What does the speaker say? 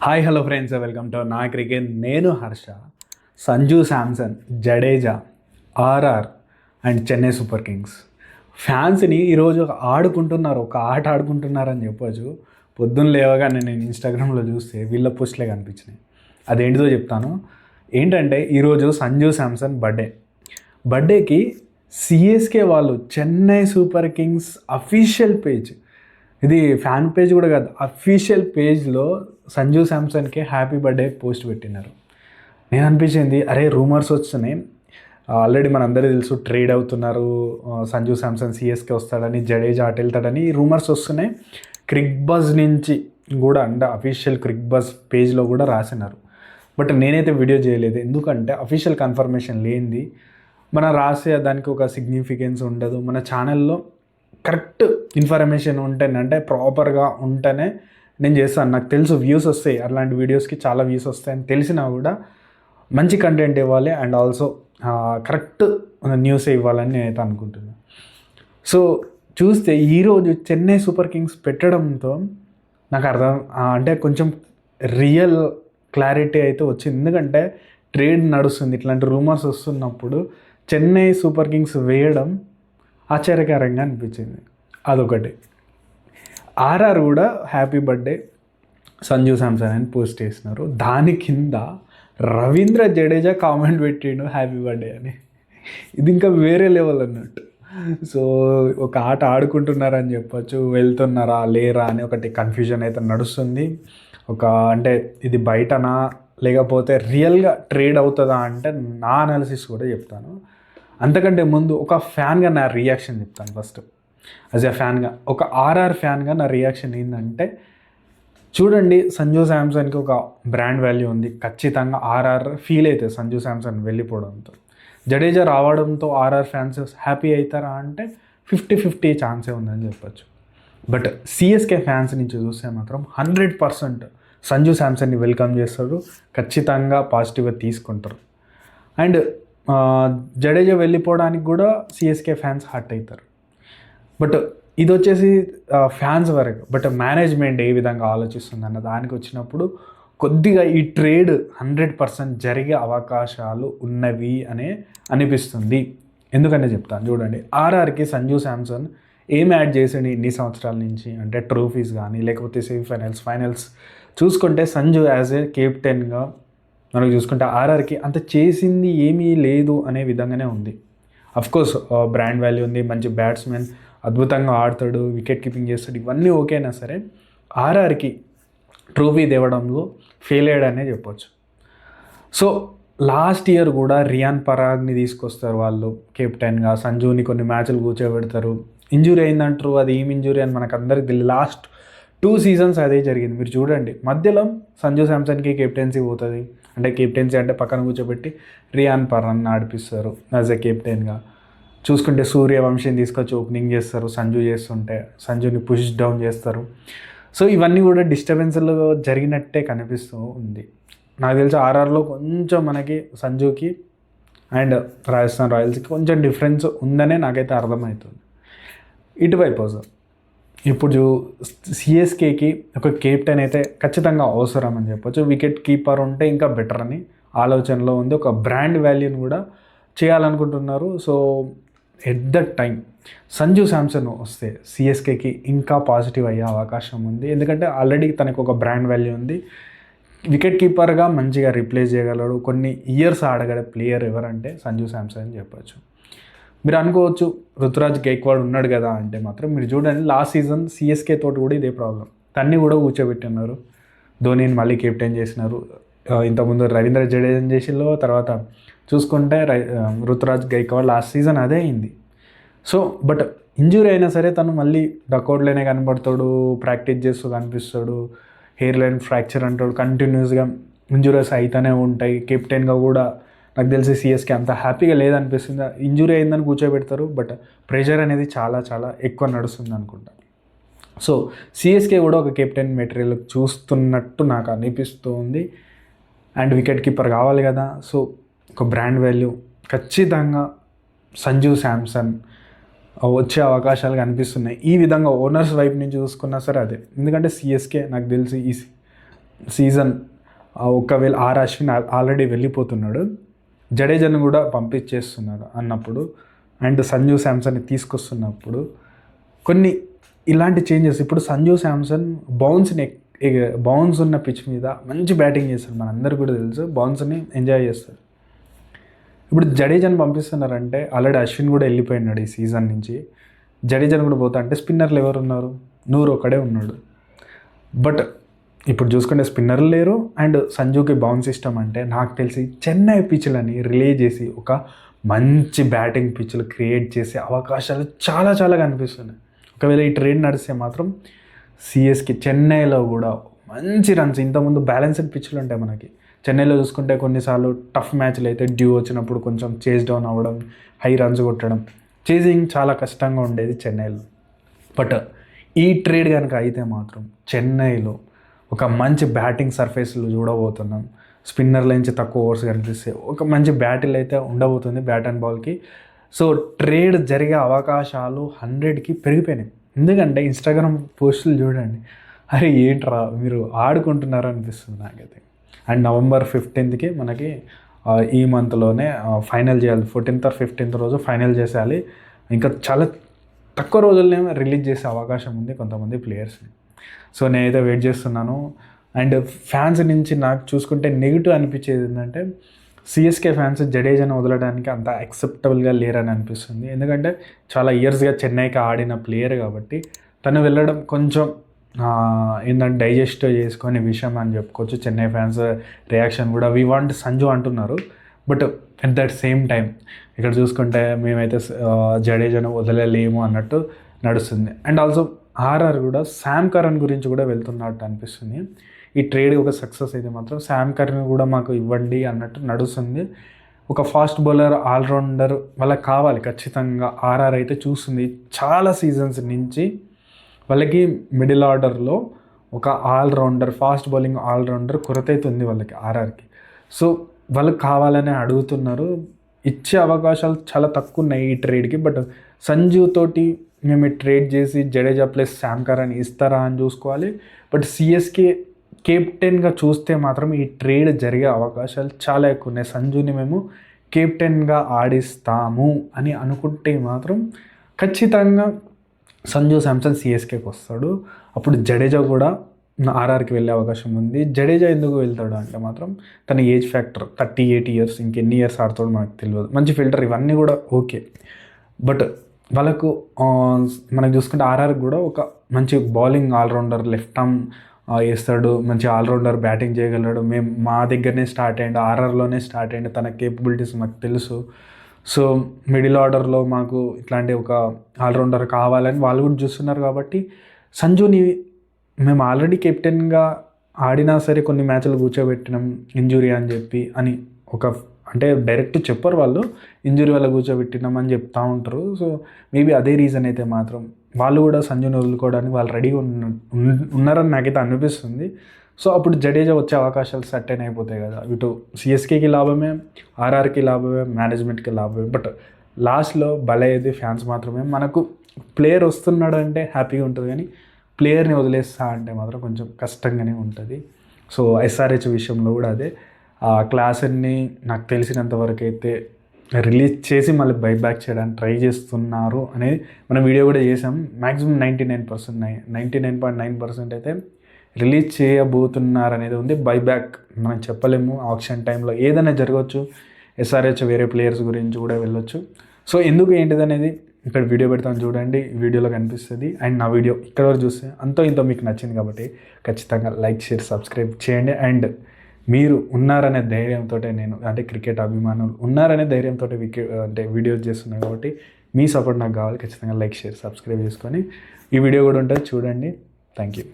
Hi hello friends welcome to నా cricket నేను Harsha Sanju Samson Jadeja RR and Chennai super kings ఫ్యాన్స్ని ఈరోజు ఆడుకుంటున్నారు ఒక ఆట ఆడుకుంటున్నారని చెప్పొచ్చు. పొద్దున్న లేవగానే నేను ఇన్స్టాగ్రామ్లో చూస్తే వీళ్ళ పోస్ట్లే కనిపించినాయి. అదేంటిదో చెప్తాను. ఏంటంటే ఈరోజు సంజు శాంసన్ బర్త్డే బర్త్డేకి సిఎస్కే వాళ్ళు Chennai super kings official page ఇది ఫ్యాన్ పేజ్ కూడా కాదు అఫీషియల్ పేజ్లో సంజు శాంసన్కి హ్యాపీ బర్త్డే పోస్ట్ పెట్టినారు. నేను అనిపించింది అరే రూమర్స్ వస్తున్నాయి. ఆల్రెడీ మనందరూ తెలుసు ట్రేడ్ అవుతున్నారు సంజు శాంసన్ సిఎస్కే వస్తాడని జడేజా అటు వెళ్తాడని రూమర్స్ వస్తున్నాయి. క్రిక్ బజ్ నుంచి కూడా అంటే అఫీషియల్ క్రిక్ బజ్ పేజ్లో కూడా రాసినారు. బట్ నేనైతే వీడియో చేయలేదు ఎందుకంటే అఫీషియల్ కన్ఫర్మేషన్ లేనిది. మనం రాసే దానికి ఒక సిగ్నిఫికెన్స్ ఉండదు. మన ఛానల్లో కరెక్ట్ ఇన్ఫర్మేషన్ ఉంటేనే అంటే ప్రాపర్గా ఉంటేనే నేను చేస్తాను. నాకు తెలుసు వ్యూస్ వస్తాయి. అలాంటి వీడియోస్కి చాలా వ్యూస్ వస్తాయని తెలిసినా కూడా మంచి కంటెంట్ ఇవ్వాలి అండ్ ఆల్సో కరెక్ట్ న్యూస్ ఇవ్వాలని నేనైతే అనుకుంటున్నాను సో చూస్తే ఈరోజు చెన్నై సూపర్ కింగ్స్ పెట్టడంతో నాకు అర్థం అంటే కొంచెం రియల్ క్లారిటీ అయితే వచ్చింది. ఎందుకంటే ట్రేడ్ నడుస్తుంది. ఇట్లాంటి రూమర్స్ వస్తున్నప్పుడు చెన్నై సూపర్ కింగ్స్ వేయడం ఆశ్చర్యకరంగా అనిపించింది. అదొకటి. ఆర్ఆర్ కూడా హ్యాపీ బర్త్డే సంజు శాంసన్ అని పోస్ట్ చేసినారు. దాని కింద రవీంద్ర జడేజా కామెంట్ పెట్టిండు హ్యాపీ బర్త్డే అని. ఇది ఇంకా వేరే లెవెల్ అన్నట్టు. సో ఒక ఆట ఆడుకుంటున్నారని చెప్పొచ్చు వెళ్తున్నారా లేరా అని ఒకటి కన్ఫ్యూజన్ అయితే నడుస్తుంది. ఒక అంటే ఇది బయటనా లేకపోతే రియల్గా ట్రేడ్ అవుతుందా అంటే నా అనాలిసిస్ కూడా చెప్తాను. అంతకంటే ముందు ఒక ఫ్యాన్గా నా రియాక్షన్ చెప్తాను ఫస్ట్. యాజ్ ఎ ఫ్యాన్గా ఒక ఆర్ఆర్ ఫ్యాన్గా నా రియాక్షన్ ఏంటంటే చూడండి సంజు శాంసన్కి ఒక బ్రాండ్ వాల్యూ ఉంది. ఖచ్చితంగా ఆర్ఆర్ ఫీల్ అవుతుంది సంజు శాంసన్ వెళ్ళిపోవడంతో. జడేజా రావడంతో ఆర్ఆర్ ఫ్యాన్స్ హ్యాపీ అవుతారా అంటే ఫిఫ్టీ ఫిఫ్టీ ఛాన్సే ఉందని చెప్పొచ్చు. బట్ సిఎస్కే ఫ్యాన్స్ నుంచి చూస్తే మాత్రం హండ్రెడ్ పర్సెంట్ సంజు శాంసన్ని వెల్కమ్ చేస్తారు. ఖచ్చితంగా పాజిటివ్గా తీసుకుంటారు. అండ్ జడేజా వెళ్ళిపోవడానికి కూడా సిఎస్కే ఫ్యాన్స్ హర్ట్ అవుతారు. బట్ ఇది వచ్చేసి ఫ్యాన్స్ వరకు బట్ మేనేజ్మెంట్ ఏ విధంగా ఆలోచిస్తుంది అన్న దానికి వచ్చినప్పుడు కొద్దిగా ఈ ట్రేడ్ హండ్రెడ్ పర్సెంట్ జరిగే అవకాశాలు ఉన్నవి అనే అనిపిస్తుంది. ఎందుకనే చెప్తాను చూడండి ఆర్ఆర్కి సంజు శాంసన్ ఏం యాడ్ చేసాడు ఇన్ని సంవత్సరాల నుంచి? అంటే ట్రోఫీస్ కానీ లేకపోతే సెమీఫైనల్స్ ఫైనల్స్ చూసుకుంటే సంజు యాజ్ ఏ కెప్టెన్గా మనం చూసుకుంటే ఆర్ఆర్కి అంత చేసింది ఏమీ లేదు అనే విధంగానే ఉంది. అఫ్కోర్స్ బ్రాండ్ వాల్యూ ఉంది మంచి బ్యాట్స్మెన్ అద్భుతంగా ఆడతాడు వికెట్ కీపింగ్ చేస్తాడు ఇవన్నీ ఓకేనా సరే ఆర్ఆర్కి ట్రోఫీ తేవడంలో ఫెయిల్ అయ్యాడనే చెప్పొచ్చు. సో లాస్ట్ ఇయర్ కూడా రియాన్ పరాగ్ని తీసుకొస్తారు వాళ్ళు కెప్టెన్గా సంజుని కొన్ని మ్యాచ్లు కూర్చోబెడతారు. ఇంజురీ అయిందంటారు అది ఏం ఇంజురీ అని మనకు అందరికి తెలియదు లాస్ట్ టూ సీజన్స్ అదే జరిగింది. మీరు చూడండి మధ్యలో సంజు శాంసన్కి కెప్టెన్సీ పోతుంది. అంటే కెప్టెన్సీ అంటే పక్కన కూర్చోబెట్టి రియాన్ పరాన్ ఆడిపిస్తారు యాజ్ ఎ కెప్టెన్గా చూసుకుంటే సూర్యవంశీని తీసుకొచ్చి ఓపెనింగ్ చేస్తారు సంజు చేస్తుంటే. సంజుని పుష్ డౌన్ చేస్తారు. సో ఇవన్నీ కూడా డిస్టర్బెన్స్లో జరిగినట్టే కనిపిస్తూ ఉంది. నాకు తెలిసి ఆర్ఆర్లో కొంచెం మనకి సంజుకి అండ్ రాజస్థాన్ రాయల్స్కి కొంచెం డిఫరెన్స్ ఉందనే నాకైతే అర్థమవుతుంది. ఇటువైపు సార్ ఇప్పుడు సిఎస్కేకి ఒక కెప్టెన్ అయితే ఖచ్చితంగా అవసరం అని చెప్పొచ్చు. వికెట్ కీపర్ ఉంటే ఇంకా బెటర్ అని ఆలోచనలో ఉంది. ఒక బ్రాండ్ వాల్యూని కూడా చేయాలనుకుంటున్నారు. So at the time Sanju Samson వస్తే సిఎస్కేకి ఇంకా పాజిటివ్ అయ్యే అవకాశం ఉంది. ఎందుకంటే ఆల్రెడీ తనకు ఒక బ్రాండ్ వాల్యూ ఉంది. వికెట్ కీపర్గా మంచిగా రిప్లేస్ చేయగలడు. కొన్ని ఇయర్స్ ఆడగల ప్లేయర్ ఎవరంటే సంజు శాంసన్ అని చెప్పొచ్చు. మీరు అనుకోవచ్చు రుతురాజ్ గైక్వాడ్ ఉన్నాడు కదా అంటే మాత్రం మీరు చూడండి లాస్ట్ సీజన్ సిఎస్కే తోటి కూడా ఇదే ప్రాబ్లం. తన్ని కూడా కూర్చోబెట్టున్నారు ధోనిని మళ్ళీ కెప్టెన్ చేసినారు. ఇంతకుముందు రవీంద్ర జడేజా చేసిలో తర్వాత చూసుకుంటే రుతురాజ్ గైక్వాడ్ లాస్ట్ సీజన్ అదే అయింది. సో బట్ ఇంజురీ అయినా సరే తను మళ్ళీ డకౌట్లోనే కనబడతాడు ప్రాక్టీస్ చేస్తూ కనిపిస్తాడు. హెయిర్ లైన్ ఫ్రాక్చర్ అంటాడు. కంటిన్యూస్గా ఇంజురీస్ అయితేనే ఉంటాయి. కెప్టెన్గా కూడా నాకు తెలిసి సిఎస్కి అంత హ్యాపీగా లేదనిపిస్తుంది. ఇంజురీ అయిందని కూర్చోబెడతారు బట్ ప్రెషర్ అనేది చాలా చాలా ఎక్కువ నడుస్తుంది అనుకుంటా. సో సిఎస్కే కూడా ఒక కెప్టెన్ మెటీరియల్ చూస్తున్నట్టు నాకు అనిపిస్తుంది. అండ్ వికెట్ కీపర్ కావాలి కదా. సో ఒక బ్రాండ్ వాల్యూ ఖచ్చితంగా సంజు శాంసన్ వచ్చే అవకాశాలు కనిపిస్తున్నాయి. ఈ విధంగా ఓనర్స్ వైపు నుంచి చూసుకున్నా సరే అదే. ఎందుకంటే సిఎస్కే నాకు తెలిసి ఈ సీజన్ ఒకవేళ ఆర్ అశ్విన్ ఆల్రెడీ వెళ్ళిపోతున్నాడు. జడేజాను కూడా పంపించేస్తున్నారు అన్నప్పుడు. అండ్ సంజు శాంసన్ని తీసుకొస్తున్నప్పుడు. కొన్ని ఇలాంటి చేంజెస్. ఇప్పుడు సంజు శాంసన్ బౌన్స్ని బౌన్స్ ఉన్న పిచ్ మీద మంచి బ్యాటింగ్ చేస్తారు మనందరికీ కూడా తెలుసు. బౌన్స్ని ఎంజాయ్ చేస్తారు ఇప్పుడు జడేజాని పంపిస్తున్నారంటే ఆల్రెడీ అశ్విన్ కూడా వెళ్ళిపోయినాడు ఈ సీజన్ నుంచి. జడేజాని కూడా పోతా అంటే స్పిన్నర్లు ఎవరు ఉన్నారు? నూరు ఒకడే ఉన్నాడు. బట్ ఇప్పుడు చూసుకుంటే స్పిన్నర్లు లేరు. అండ్ సంజుకి బౌన్స్ ఇష్టం అంటే నాకు తెలిసి చెన్నై పిచ్లని రిలే చేసి ఒక మంచి బ్యాటింగ్ పిచ్లు క్రియేట్ చేసే అవకాశాలు చాలా చాలా కనిపిస్తున్నాయి. ఒకవేళ ఈ ట్రేడ్ నడిస్తే మాత్రం సిఎస్కి చెన్నైలో కూడా మంచి రన్స్. ఇంతకుముందు బ్యాలెన్స్డ్ పిచ్లు ఉంటాయి మనకి. చెన్నైలో చూసుకుంటే కొన్నిసార్లు టఫ్ మ్యాచ్లు అయితే డ్యూ వచ్చినప్పుడు కొంచెం చేజ్ డౌన్ అవ్వడం హై రన్స్ కొట్టడం చేజింగ్ చాలా కష్టంగా ఉండేది చెన్నైలో. బట్ ఈ ట్రేడ్ కనుక అయితే మాత్రం చెన్నైలో ఒక మంచి బ్యాటింగ్ సర్ఫేస్లు చూడబోతున్నాం. స్పిన్నర్ల నుంచి తక్కువ ఓవర్స్ కనిపిస్తే ఒక మంచి బ్యాటిల్ అయితే ఉండబోతుంది. బ్యాట్ అండ్ బాల్కి సో ట్రేడ్ జరిగే అవకాశాలు హండ్రెడ్కి పెరిగిపోయినాయి. ఎందుకంటే ఇన్స్టాగ్రామ్ పోస్టులు చూడండి. అరే ఏంట్రా మీరు ఆడుకుంటున్నారు అనిపిస్తుంది నాకైతే. అండ్ నవంబర్ ఫిఫ్టీన్త్కి మనకి ఈ మంత్లోనే ఫైనల్ చేయాలి. ఫోర్టీన్త్ ఆర్ ఫిఫ్టీన్త్ రోజు ఫైనల్ చేసేయాలి. ఇంకా చాలా తక్కువ రోజుల్లోనే రిలీజ్ చేసే అవకాశం ఉంది కొంతమంది ప్లేయర్స్ని సో నేనైతే వెయిట్ చేస్తున్నాను. అండ్ ఫ్యాన్స్ నుంచి నాకు చూసుకుంటే నెగిటివ్ అనిపించేది ఏంటంటే సిఎస్కే ఫ్యాన్స్ జడేజాను వదలడానికి అంత యాక్సెప్టబుల్గా లేరని అనిపిస్తుంది. ఎందుకంటే చాలా ఇయర్స్గా చెన్నైకి ఆడిన ప్లేయర్ కాబట్టి తను వెళ్ళడం కొంచెం ఏంటంటే డైజెస్ట్ చేసుకునే విషయం అని చెప్పుకోవచ్చు. చెన్నై ఫ్యాన్స్ రియాక్షన్ కూడా వి వాంట్ సంజు అంటున్నారు. But at that same time ఇక్కడ చూసుకుంటే మేమైతే జడేజాను వదలలేము అన్నట్టు నడుస్తుంది. అండ్ ఆల్సో ఆర్ఆర్ కూడా శామ్ కరణ్ గురించి కూడా వెళ్తున్నట్టు అనిపిస్తుంది. ఈ ట్రేడ్ ఒక సక్సెస్ అయితే మాత్రం శామ్ కరణ్ కూడా మాకు ఇవ్వండి అన్నట్టు నడుస్తుంది. ఒక ఫాస్ట్ బౌలర్ ఆల్రౌండర్ వాళ్ళకి కావాలి ఖచ్చితంగా. ఆర్ఆర్ అయితే చూస్తుంది. చాలా సీజన్స్ నుంచి వాళ్ళకి మిడిల్ ఆర్డర్లో ఒక ఆల్రౌండర్ ఫాస్ట్ బౌలింగ్ ఆల్రౌండర్ కొరత అయితే ఉంది వాళ్ళకి ఆర్ఆర్కి. సో వాళ్ళకి కావాలని అడుగుతున్నారు. ఇచ్చే అవకాశాలు చాలా తక్కువ ఉన్నాయి ఈ ట్రేడ్కి బట్ సంజీవ్ తోటి మేము ట్రేడ్ చేసి జడేజా ప్లస్ శామ్ అని ఇస్తారా అని చూసుకోవాలి. బట్ సిఎస్కే కెప్టెన్గా చూస్తే మాత్రం ఈ ట్రేడ్ జరిగే అవకాశాలు చాలా ఎక్కువ ఉన్నాయి. సంజుని మేము కెప్టెన్గా ఆడిస్తాము అని అనుకుంటే మాత్రం ఖచ్చితంగా సంజు శాంసన్ సిఎస్కేకి వస్తాడు. అప్పుడు జడేజా కూడా ఆర్ఆర్కి వెళ్ళే అవకాశం ఉంది. జడేజా ఎందుకు వెళ్తాడు అంటే మాత్రం తన age factor thirty eight years ఇంకెన్ని ఇయర్స్ ఆడుతాడు మనకు తెలియదు. మంచి ఫిల్టర్ ఇవన్నీ కూడా ఓకే. బట్ వాళ్ళకు మనకు చూసుకుంటే ఆర్ఆర్ కూడా ఒక మంచి బౌలింగ్ ఆల్రౌండర్ లెఫ్ట్ ఆర్మ్ వేస్తాడు మంచి ఆల్రౌండర్ బ్యాటింగ్ చేయగలడు. మేము మా దగ్గరనే స్టార్ట్ అయ్యండు ఆర్ఆర్లోనే స్టార్ట్ అయ్యండు తన కేపబిలిటీస్ మాకు తెలుసు. సో మిడిల్ ఆర్డర్లో మాకు ఇట్లాంటి ఒక ఆల్రౌండర్ కావాలని వాళ్ళు కూడా చూస్తున్నారు కాబట్టి సంజుని మేము ఆల్రెడీ కెప్టెన్గా ఆడినా సరే కొన్ని మ్యాచ్లు కూర్చోబెట్టినాం ఇంజురీ అని చెప్పి అని ఒక అంటే డైరెక్ట్ చెప్పరు వాళ్ళు ఇంజురీ వల్ల కూర్చోబెట్టినాం అని చెప్తా ఉంటారు. సో మేబీ అదే రీజన్ అయితే మాత్రం. వాళ్ళు కూడా సంజుని వదులుకోవడానికి వాళ్ళు రెడీగా ఉన్న ఉన్నారని నాకైతే అనిపిస్తుంది. సో అప్పుడు జడేజా వచ్చే అవకాశాలు సర్టైన్ అయిపోతాయి కదా. ఇటు సిఎస్కేకి లాభమే ఆర్ఆర్కి లాభమే మేనేజ్మెంట్కి లాభమే. బట్ లాస్ట్లో బలయ్యేది ఫ్యాన్స్ మాత్రమే. మనకు ప్లేయర్ వస్తున్నాడు అంటే హ్యాపీగా ఉంటుంది కానీ ప్లేయర్ని వదిలేస్తా అంటే మాత్రం కొంచెం కష్టంగానే ఉంటుంది. సో ఎస్ఆర్హెచ్ విషయంలో కూడా అదే. ఆ క్లాసెన్ని నాకు తెలిసినంత వరకు అయితే రిలీజ్ చేసి మళ్ళీ బైబ్యాక్ చేయడానికి ట్రై చేస్తున్నారు అనేది మనం వీడియో కూడా చేసాం. Maximum ninety nine percent ninety nine point nine percent అయితే రిలీజ్ చేయబోతున్నారు అనేది ఉంది. బైబ్యాక్ మనం చెప్పలేము. ఆప్షన్ టైంలో ఏదైనా జరగవచ్చు. ఎస్ఆర్హెచ్ వేరే ప్లేయర్స్ గురించి కూడా వెళ్ళొచ్చు. సో ఎందుకు ఏంటిది అనేది ఇక్కడ వీడియో పెడతాను చూడండి. వీడియోలో కనిపిస్తుంది. అండ్ నా వీడియో ఇక్కడ వరకు చూస్తే అంతో ఇంతో మీకు నచ్చింది కాబట్టి ఖచ్చితంగా లైక్ షేర్ సబ్స్క్రైబ్ చేయండి. అండ్ మీరు ఉన్నారనే ధైర్యంతో నేను అంటే క్రికెట్ అభిమానులు ఉన్నారనే ధైర్యంతో అంటే వీడియోస్ చేస్తున్నాను కాబట్టి మీ సపోర్ట్ నాకు కావాలి. ఖచ్చితంగా లైక్ షేర్ సబ్స్క్రైబ్ చేసుకొని ఈ వీడియో కూడా ఉంటుంది. చూడండి. Thank you.